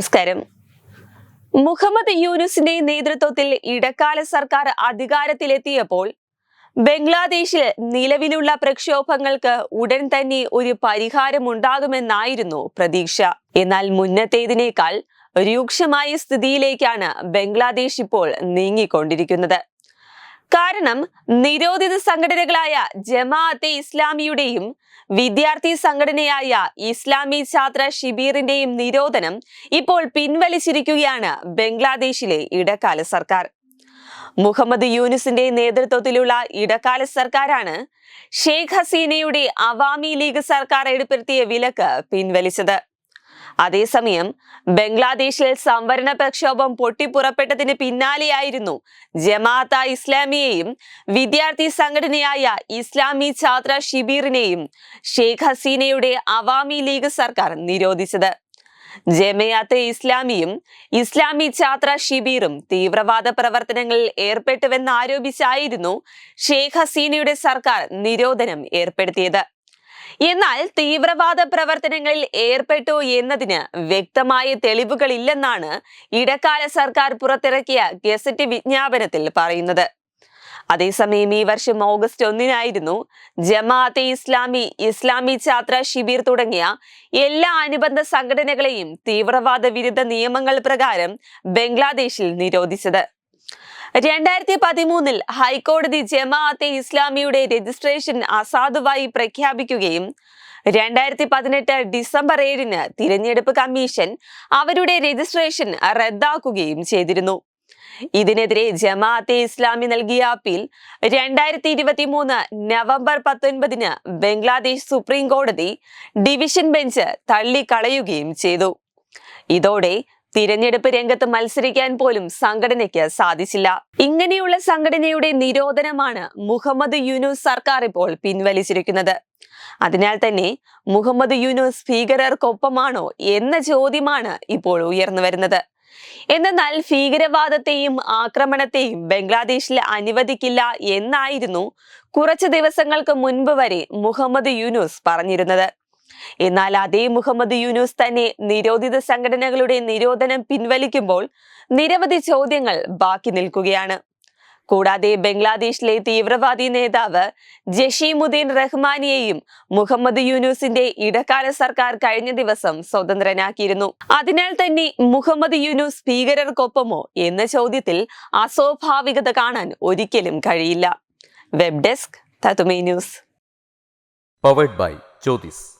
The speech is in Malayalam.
നമസ്കാരം. മുഹമ്മദ് യൂനുസിന്റെ നേതൃത്വത്തിൽ ഇടക്കാല സർക്കാർ അധികാരത്തിലെത്തിയപ്പോൾ ബംഗ്ലാദേശിൽ നിലവിലുള്ള പ്രക്ഷോഭങ്ങൾക്ക് ഉടൻ തന്നെ ഒരു പരിഹാരമുണ്ടാകുമെന്നായിരുന്നു പ്രതീക്ഷ. എന്നാൽ മുന്നത്തേതിനേക്കാൾ രൂക്ഷമായ സ്ഥിതിയിലേക്കാണ് ബംഗ്ലാദേശ് ഇപ്പോൾ നീങ്ങിക്കൊണ്ടിരിക്കുന്നത്. കാരണം നിരോധിത സംഘടനകളായ ജമാഅത്തെ ഇസ്ലാമിയുടെയും വിദ്യാർത്ഥി സംഘടനയായ ഇസ്ലാമി ഛാത്ര ഷിബീറിന്റെയും നിരോധനം ഇപ്പോൾ പിൻവലിച്ചിരിക്കുകയാണ് ബംഗ്ലാദേശിലെ ഇടക്കാല സർക്കാർ. മുഹമ്മദ് യൂനുസിന്റെ നേതൃത്വത്തിലുള്ള ഇടക്കാല സർക്കാരാണ് ഷെയ്ഖ് ഹസീനയുടെ അവാമി ലീഗ് സർക്കാർ ഏർപ്പെടുത്തിയ വിലക്ക് പിൻവലിച്ചത്. അതേസമയം ബംഗ്ലാദേശിൽ സംവരണ പ്രക്ഷോഭം പൊട്ടിപ്പുറപ്പെട്ടതിന് പിന്നാലെയായിരുന്നു ജമാഅത്ത ഇസ്ലാമിയെയും വിദ്യാർത്ഥി സംഘടനയായ ഇസ്ലാമി ഛാത്ര ഷിബീറിനെയും ഷെയ്ഖ് ഹസീനയുടെ അവാമി ലീഗ് സർക്കാർ നിരോധിച്ചത്. ജമയാത്തെ ഇസ്ലാമിയും ഇസ്ലാമി ഛാത്ര ഷിബീറും തീവ്രവാദ പ്രവർത്തനങ്ങളിൽ ഏർപ്പെട്ടുവെന്നാരോപിച്ചായിരുന്നു ഷെയ്ഖ് ഹസീനയുടെ സർക്കാർ നിരോധനം ഏർപ്പെടുത്തിയത്. എന്നാൽ തീവ്രവാദ പ്രവർത്തനങ്ങളിൽ ഏർപ്പെട്ടു എന്നതിന് വ്യക്തമായ തെളിവുകളില്ലെന്നാണ് ഇടക്കാല സർക്കാർ പുറത്തിറക്കിയ ഗസറ്റ് വിജ്ഞാപനത്തിൽ പറയുന്നത്. അതേസമയം ഈ വർഷം ഓഗസ്റ്റ് ഒന്നിനായിരുന്നു ജമാഅത്തെ ഇസ്ലാമി ഇസ്ലാമി ഛാത്ര ഷിബീർ തുടങ്ങിയ എല്ലാ അനുബന്ധ സംഘടനകളെയും തീവ്രവാദ വിരുദ്ധ നിയമങ്ങൾ പ്രകാരം ബംഗ്ലാദേശിൽ നിരോധിച്ചത്. രണ്ടായിരത്തി പതിമൂന്നിൽ ഹൈക്കോടതി ജമാഅത്തെ ഇസ്ലാമിയുടെ രജിസ്ട്രേഷൻ അസാധുവായി പ്രഖ്യാപിക്കുകയും രണ്ടായിരത്തി പതിനെട്ട് ഡിസംബർ ഏഴിന് തിരഞ്ഞെടുപ്പ് കമ്മീഷൻ അവരുടെ രജിസ്ട്രേഷൻ റദ്ദാക്കുകയും ചെയ്തിരുന്നു. ഇതിനെതിരെ ജമാഅത്തെ ഇസ്ലാമി നൽകിയ അപ്പീൽ രണ്ടായിരത്തി ഇരുപത്തി മൂന്ന് നവംബർ പത്തൊൻപതിന് ബംഗ്ലാദേശ് സുപ്രീം കോടതി ഡിവിഷൻ ബെഞ്ച് തള്ളിക്കളയുകയും ചെയ്തു. ഇതോടെ തിരഞ്ഞെടുപ്പ് രംഗത്ത് മത്സരിക്കാൻ പോലും സംഘടനയ്ക്ക് സാധിച്ചില്ല. ഇങ്ങനെയുള്ള സംഘടനയുടെ നിരോധനമാണ് മുഹമ്മദ് യൂനുസ് സർക്കാർ ഇപ്പോൾ പിൻവലിച്ചിരിക്കുന്നത്. അതിനാൽ തന്നെ മുഹമ്മദ് യൂനുസ് ഭീകരർക്കൊപ്പമാണോ എന്ന ചോദ്യമാണ് ഇപ്പോൾ ഉയർന്നു വരുന്നത്. എന്നാൽ ഭീകരവാദത്തെയും ആക്രമണത്തെയും ബംഗ്ലാദേശിൽ അനുവദിക്കില്ല എന്നായിരുന്നു കുറച്ച് ദിവസങ്ങൾക്ക് മുൻപ് വരെ മുഹമ്മദ് യൂനുസ് പറഞ്ഞിരുന്നത്. എന്നാൽ അതേ മുഹമ്മദ് യൂനുസ് തന്നെ നിരോധിത സംഘടനകളുടെ നിരോധനം പിൻവലിക്കുമ്പോൾ നിരവധി ചോദ്യങ്ങൾ ബാക്കി നിൽക്കുകയാണ്. കൂടാതെ ബംഗ്ലാദേശിലെ തീവ്രവാദി നേതാവ് ജഷീമുദ്ദീൻ റഹ്മാനിയെയും മുഹമ്മദ് യൂനുസിന്റെ ഇടക്കാല സർക്കാർ കഴിഞ്ഞ ദിവസം സ്വതന്ത്രനാക്കിയിരുന്നു. അതിനാൽ തന്നെ മുഹമ്മദ് യൂനുസ് ഭീകരർക്കൊപ്പമോ എന്ന ചോദ്യത്തിൽ അസ്വാഭാവികത കാണാൻ ഒരിക്കലും കഴിയില്ല. Web desk news. Powered by Jyothis